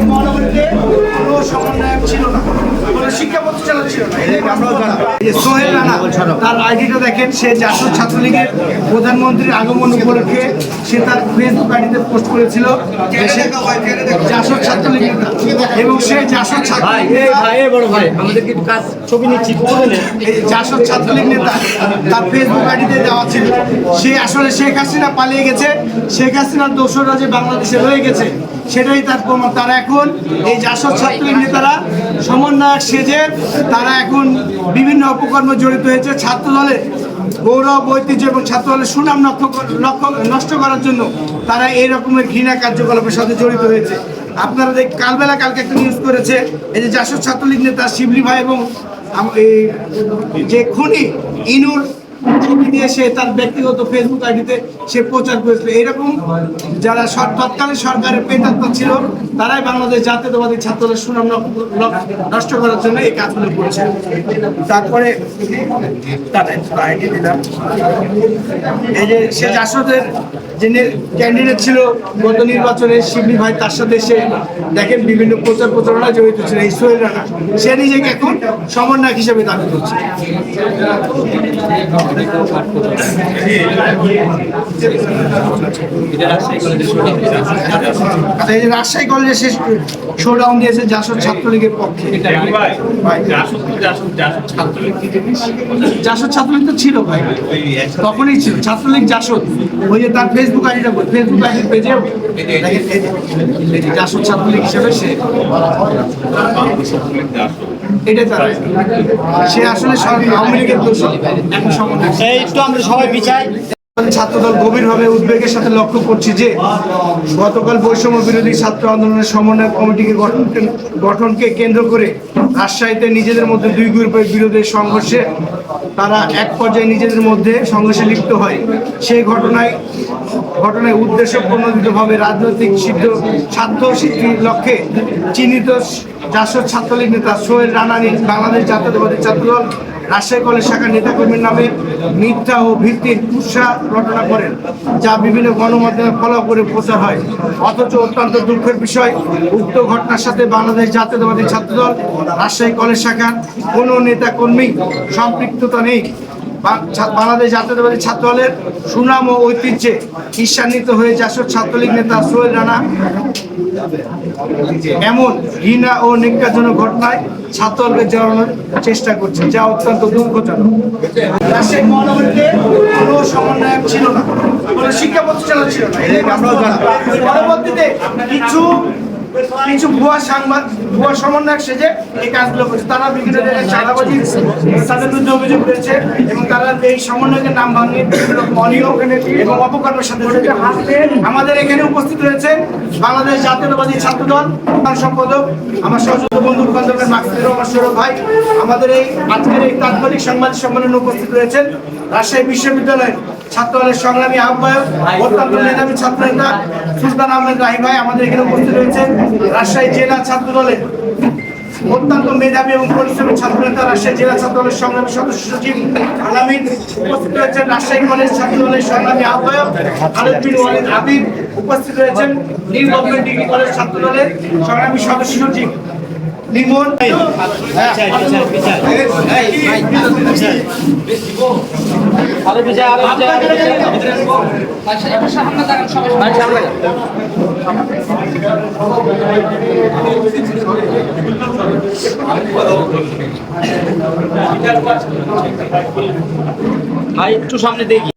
রাজশাহী মহানগরীতে কোনো সমন্বয়ক ছিল না কোনো শিক্ষা প্রতিষ্ঠান ছিল না এই যে সোহেল রানা তার আইডিটা দেখেন সে জাতীয় ছাত্রলীগের প্রধানমন্ত্রীর আগমন উপলক্ষে সে তার ফেসবুক আইডিতে পোস্ট করেছিল জাসদ ছাত্রলীগ এবং সে জাসদ জাসদ ছাত্রলীগ নেতা তার ফেসবুক আইডিতে দেওয়া ছিল সে আসলে শেখ হাসিনা পালিয়ে গেছে শেখ হাসিনার দোসররা যে বাংলাদেশে রয়ে গেছে সেটাই তার প্রমাণ তারা এখন এই জাসদ ছাত্রলীগ নেতারা সমন্বয়ক সেজে তারা এখন বিভিন্ন অপকর্মে জড়িত হয়েছে ছাত্র দলের গৌরব, ঐতিহ্য এবং ছাত্র দলের সুনাম নষ্ট করার জন্য তারা এই রকমের ঘৃণা কার্যকলাপের সাথে জড়িত হয়েছে। আপনারা দেখ, কালবেলা কালকে একটা নিউজ করেছে, এই যে জাসদ ছাত্রলীগ নেতা শিবলি ভাই এবং এই যে খুনি, ইনুর ছবি দিয়ে সে তার ব্যক্তিগত ফেসবুক আইডিতে সে প্রচার করেছিল। এরকম যারা তৎকালীন সরকারের পেতাত্মা ছিল, তারাই বাংলাদেশ জাতীয়তাবাদী ছাত্রদের সুনাম নষ্ট করার জন্য এই কাজগুলো করছে। তারপরে এই যে সে জাসদের যিনি ক্যান্ডিডেট ছিল গত নির্বাচনে শিবলি ভাই, তার সাথে সে দেখেন বিভিন্ন প্রচার প্রচারণা জড়িত ছিল, এই সোহেল রানা। সে নিজেকে এখন সমন্বয়ক হিসেবে দাবি করছে। আচ্ছা, এই রাজশাহী কলেজে শেষ শোডাউন দিয়েছে জাসদ ছাত্রলীগের পক্ষে। জাসদ ছাত্রলীগ তো ছিল ভাই তখনই ছিল। ছাত্রলীগ জাসদ। ওই যে তার ফেসবুক আইডিটা বল ফেসবুক আইডির পেজে জাসদ ছাত্রলীগ হিসেবে সে। এটা তার সে আসলে আওয়ামী লীগের দোষ। এখন সমন্বয়। এই তো আমরা সবাই বিচাই ছাত্রদল গভীরভাবে উদ্বেগের সাথে লক্ষ্য করছি যে গতকাল বৈষম্য বিরোধী ছাত্র আন্দোলনের সমন্বয় কমিটিকে গঠন গঠনকে কেন্দ্র করে রাজশাহীতে নিজেদের মধ্যে দুই গ্রুপের বিরোধের সংঘর্ষে তারা এক পর্যায়ে নিজেদের মধ্যে সংঘর্ষে লিপ্ত হয়। সেই ঘটনায় ঘটনায় উদ্দেশ্য প্রণোদিতভাবে রাজনৈতিক সিদ্ধ স্বার্থ সিদ্ধির লক্ষ্যে চিহ্নিত জাসদ ছাত্রলীগ নেতা সোহেল রানানি বাংলাদেশ জাতীয়তাবাদী ছাত্রদল রাজশাহী কলেজ শাখার নেতাকর্মীর নামে মিথ্যা ও ভিত্তির কুৎসা রচনা করেন, যা বিভিন্ন গণমাধ্যমে ফলো করে প্রচার হয়। অথচ অত্যন্ত দুঃখের বিষয়, উক্ত ঘটনার সাথে বাংলাদেশ জাতীয়তাবাদী ছাত্রদল, রাজশাহী কলেজ শাখার কোনো নেতাকর্মী সম্পৃক্ততা নেই। বাংলাদেশ জাতীয়তাবাদী ছাত্র দলের সুনাম ও ঐতিহ্যে ঈর্ষান্বিত হয়ে জাসদ ছাত্রলীগ নেতা সোহেল রানা এমন ঘৃণা ও নিজ্ঞাজনক ঘটনায় ছাত্রদলকে জড়ানোর চেষ্টা করছে যা অত্যন্ত দুঃখজনক। রাজশাহী মহানগরীতে কোনো সমন্বয়ক ছিল না কোনো শিক্ষা প্রতিষ্ঠান ছিল না। পরবর্তীতে কিছু কিছু ভুয়া সংবাদ ভুয়া সমন্বয়ক সেজে এই কাজগুলো করছে। তারা বিভিন্ন জায়গায় চাঁদাবাজি, তাদের বিরুদ্ধে অভিযোগ রয়েছে এবং তারা এই সমন্বয়কের নাম ভাঙিয়ে বিভিন্ন এবং অপকর্মের সাথে। আমাদের এখানে উপস্থিত রয়েছে বাংলাদেশ জাতীয়তাবাদী ছাত্র দল প্রধান সম্পাদক আমার সহযোগ বন্ধু বান্ধবের মাকসুদুর রহমান সৌরভ ভাই। আমাদের এই আজকের এই তাৎক্ষণিক সংবাদ সম্মেলনে উপস্থিত রয়েছেন রাজশাহী বিশ্ববিদ্যালয়ের ছাত্র দলের সংগ্রামী আহ্বায়ক, অত্যন্ত মেধাবী ছাত্র নেতা সুলতান আহমেদ রাহি ভাই আমাদের এখানে উপস্থিত রয়েছেন। রাজশাহী জেলা ছাত্র দলের অত্যন্ত মেধাবী এবং পরিশ্রমী ছাত্র নেতা, রাজশাহী জেলা ছাত্র দলের সংগ্রামী সদস্য সচিব আলামিন উপস্থিত রয়েছেন। রাজশাহী কলেজ ছাত্রদলের সংগ্রামী আহ্বায়ক খালেদ ওয়ালিদ আবিদ উপস্থিত রয়েছেন। নিউ গভর্নমেন্ট ডিগ্রি কলেজ ছাত্রদলের সংগ্রামী সদস্য সচিব। লিমন লাগান। ভাই একটু সামনে দেখি।